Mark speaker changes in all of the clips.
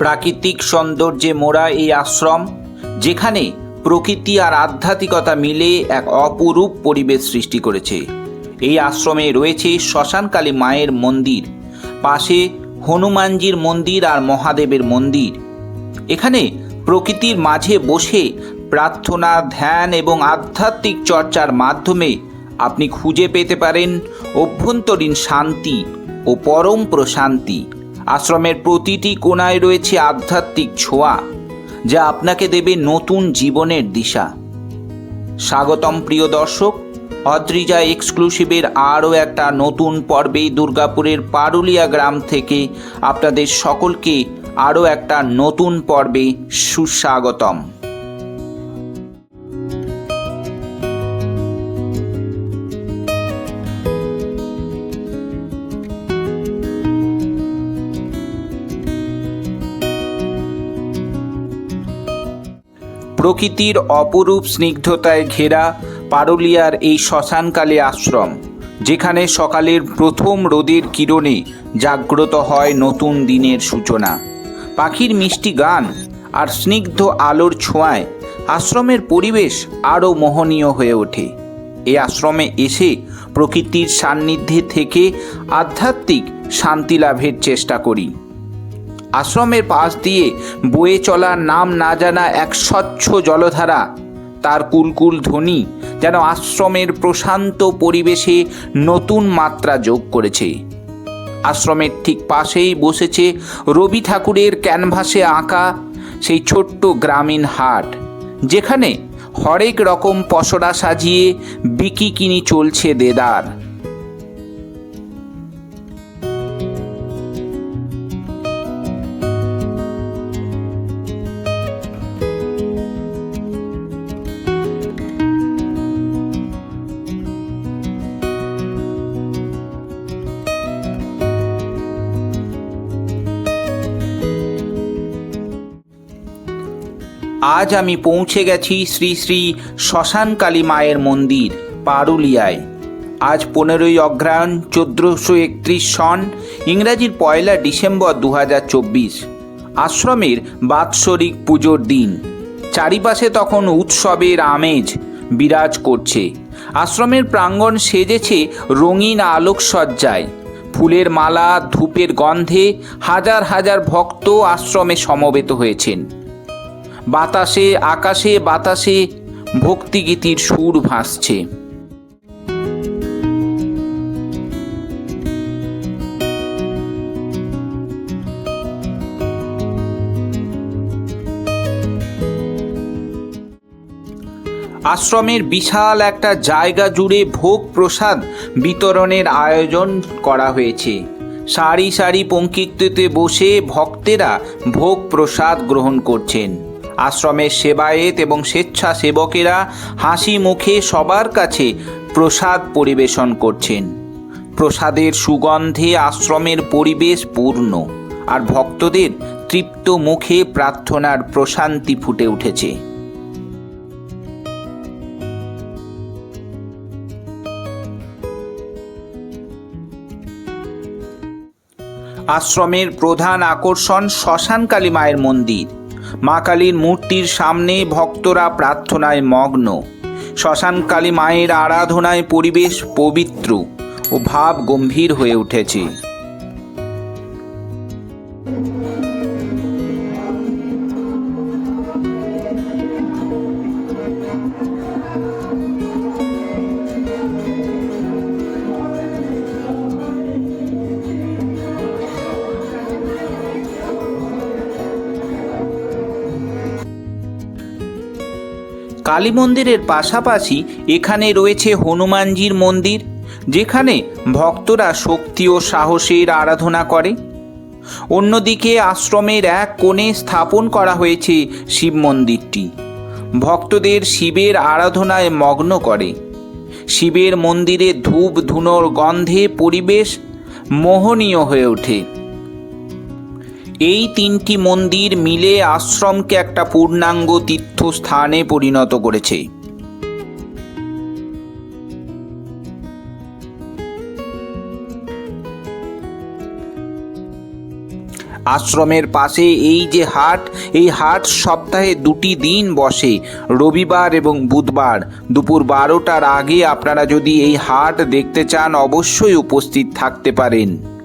Speaker 1: প্রাকৃতিক সৌন্দর্যে মোড়া এই আশ্রম, যেখানে প্রকৃতি আর আধ্যাত্মিকতা মিলে এক অপরূপ পরিবেশ সৃষ্টি করেছে। এই আশ্রমে রয়েছে শ্মশানকালী মায়ের মন্দির, পাশে হনুমানজির মন্দির আর মহাদেবের মন্দির। এখানে প্রকৃতির মাঝে বসে প্রার্থনা, ধ্যান এবং আধ্যাত্মিক চর্চার মাধ্যমে আপনি খুঁজে পেতে পারেন অভ্যন্তরীণ শান্তি ও পরম প্রশান্তি। আশ্রমের প্রতিটি কোণায় রয়েছে আধ্যাত্মিক ছোঁয়া, যা আপনাকে দেবে নতুন জীবনের দিশা। স্বাগতম প্রিয় দর্শক, অদ্রিজা এক্সক্লুসিভের আরও একটা নতুন পর্বে দুর্গাপুরের পারুলিয়া গ্রাম থেকে আপনাদের সকলকে আরও একটা নতুন পর্বে সুস্বাগতম। প্রকৃতির অপরূপ স্নিগ্ধতায় ঘেরা পারুলিয়ার এই শ্মশানকালে আশ্রম, যেখানে সকালের প্রথম রোদের কিরণে জাগ্রত হয় নতুন দিনের সূচনা। পাখির মিষ্টি গান আর স্নিগ্ধ আলোর ছোঁয়ায় আশ্রমের পরিবেশ আরও মোহনীয় হয়ে ওঠে। এই আশ্রমে এসে প্রকৃতির সান্নিধ্যে থেকে আধ্যাত্মিক শান্তি লাভের চেষ্টা করি। আশ্রমের পাশ দিয়ে বয়ে চলা নাম না জানা এক স্বচ্ছ জলধারা। তার কুলকুল ধ্বনি যেন আশ্রমের প্রশান্ত পরিবেশে নতুন মাত্রা যোগ করেছে। আশ্রমের ঠিক পাশেই বসেছে রবি ঠাকুরের ক্যানভাসে আঁকা সেই ছোট্ট গ্রামীণ হাট, যেখানে হরেক রকম পসরা সাজিয়ে বিকিকিনি চলছে দেদার। আজ আমি পৌঁছে গেছি শ্রী শ্রী শ্মশানকালী মায়ের মন্দির, পারুলিয়ায়। আজ পনেরোই অগ্রহায়ণ চোদ্দোশো একত্রিশ সন, ইংরাজির পয়লা ডিসেম্বর দু আশ্রমের বাৎসরিক পুজোর দিন। চারিপাশে তখন উৎসবের আমেজ বিরাজ করছে। আশ্রমের প্রাঙ্গণ সেজেছে রঙিন আলোকসজ্জায়। ফুলের মালা, ধূপের গন্ধে হাজার হাজার ভক্ত আশ্রমে সমবেত হয়েছেন। বাতাসে, আকাশে বাতাসে ভক্তিগীতির সুর ভাসছে। আশ্রমের বিশাল একটা জায়গা জুড়ে ভোগ প্রসাদ বিতরণের আয়োজন করা হয়েছে। সারি সারি পঙ্কিত্বতে বসে ভক্তেরা ভোগ প্রসাদ গ্রহণ করছেন। আশ্রমের সেবায়েত এবং স্বেচ্ছাসেবকেরা হাসি মুখে সবার কাছে প্রসাদ পরিবেশন করছেন। প্রসাদের সুগন্ধে আশ্রমের পরিবেশ পূর্ণ আর ভক্তদের তৃপ্ত মুখে প্রার্থনার প্রশান্তি ফুটে উঠেছে। আশ্রমের প্রধান আকর্ষণ শ্মশানকালী মায়ের মন্দির। মা কালীর মূর্তির সামনে ভক্তরা প্রার্থনায় মগ্ন। শ্মশান কালী মায়ের আরাধনায় পরিবেশ পবিত্র ও ভাব গম্ভীর হয়ে উঠেছে। কালী মন্দিরের পাশাপাশি এখানে রয়েছে হনুমানজির মন্দির, যেখানে ভক্তরা শক্তি ও সাহসের আরাধনা করে। অন্যদিকে আশ্রমের এক কোণে স্থাপন করা হয়েছে শিব মন্দিরটি। ভক্তদের শিবের আরাধনায় মগ্ন করে। শিবের মন্দিরে ধূপ ধুনোর গন্ধে পরিবেশ মোহনীয় হয়ে ওঠে। এই তিনটি মন্দির মিলে আশ্রমকে একটা পূর্ণাঙ্গ তীর্থস্থানে পরিণত করেছে। আশ্রমের পাশে এই যে হাট, এই হাট সপ্তাহে দুটি দিন বসে, রবিবার এবং বুধবার। দুপুর বারোটার আগে আপনারা যদি এই হাট দেখতে চান, অবশ্যই উপস্থিত থাকতে পারেন।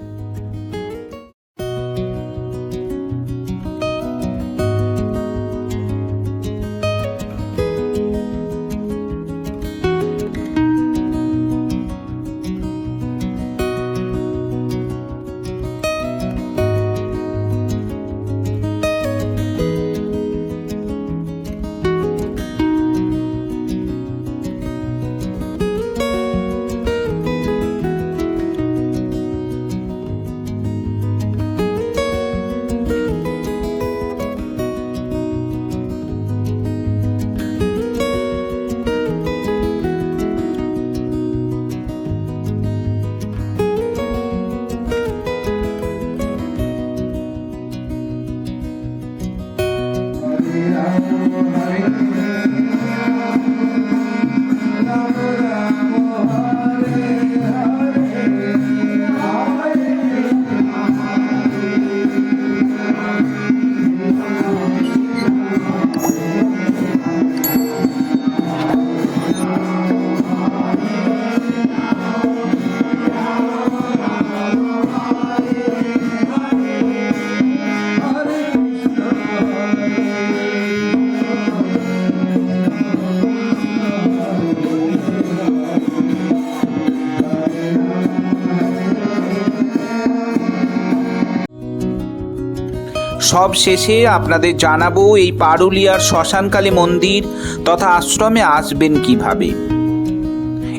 Speaker 1: সব শেষে আপনাদের জানাব এই পারুলিয়ার শ্মশানকালী মন্দির তথা আশ্রমে আসবেন কীভাবে।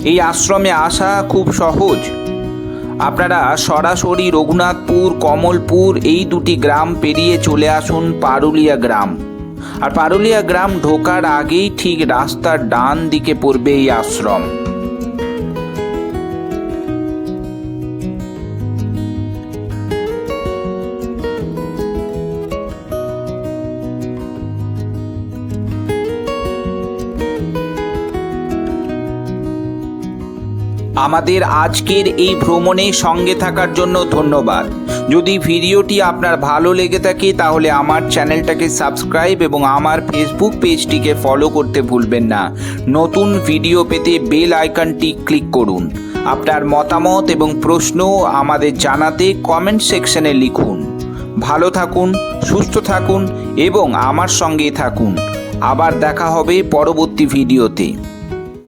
Speaker 1: এই আশ্রমে আসা খুব সহজ। আপনারা সরাসরি রঘুনাথপুর, কমলপুর এই দুটি গ্রাম পেরিয়ে চলে আসুন পারুলিয়া গ্রাম। আর পারুলিয়া গ্রাম ঢোকার আগেই ঠিক রাস্তার ডান দিকে পড়বে এই আশ্রম। আমাদের আজকের এই ভ্রমণে সঙ্গে থাকার জন্য ধন্যবাদ। যদি ভিডিওটি আপনার ভালো লেগে থাকে, তাহলে আমার চ্যানেলটাকে সাবস্ক্রাইব এবং আমার ফেসবুক পেজটিকে ফলো করতে ভুলবেন না। নতুন ভিডিও পেতে বেল আইকনটি ক্লিক করুন। আপনার মতামত এবং প্রশ্ন আমাদের জানাতে কমেন্ট সেকশনে লিখুন। ভালো থাকুন, সুস্থ থাকুন এবং আমার সঙ্গে থাকুন। আবার দেখা হবে পরবর্তী ভিডিওতে।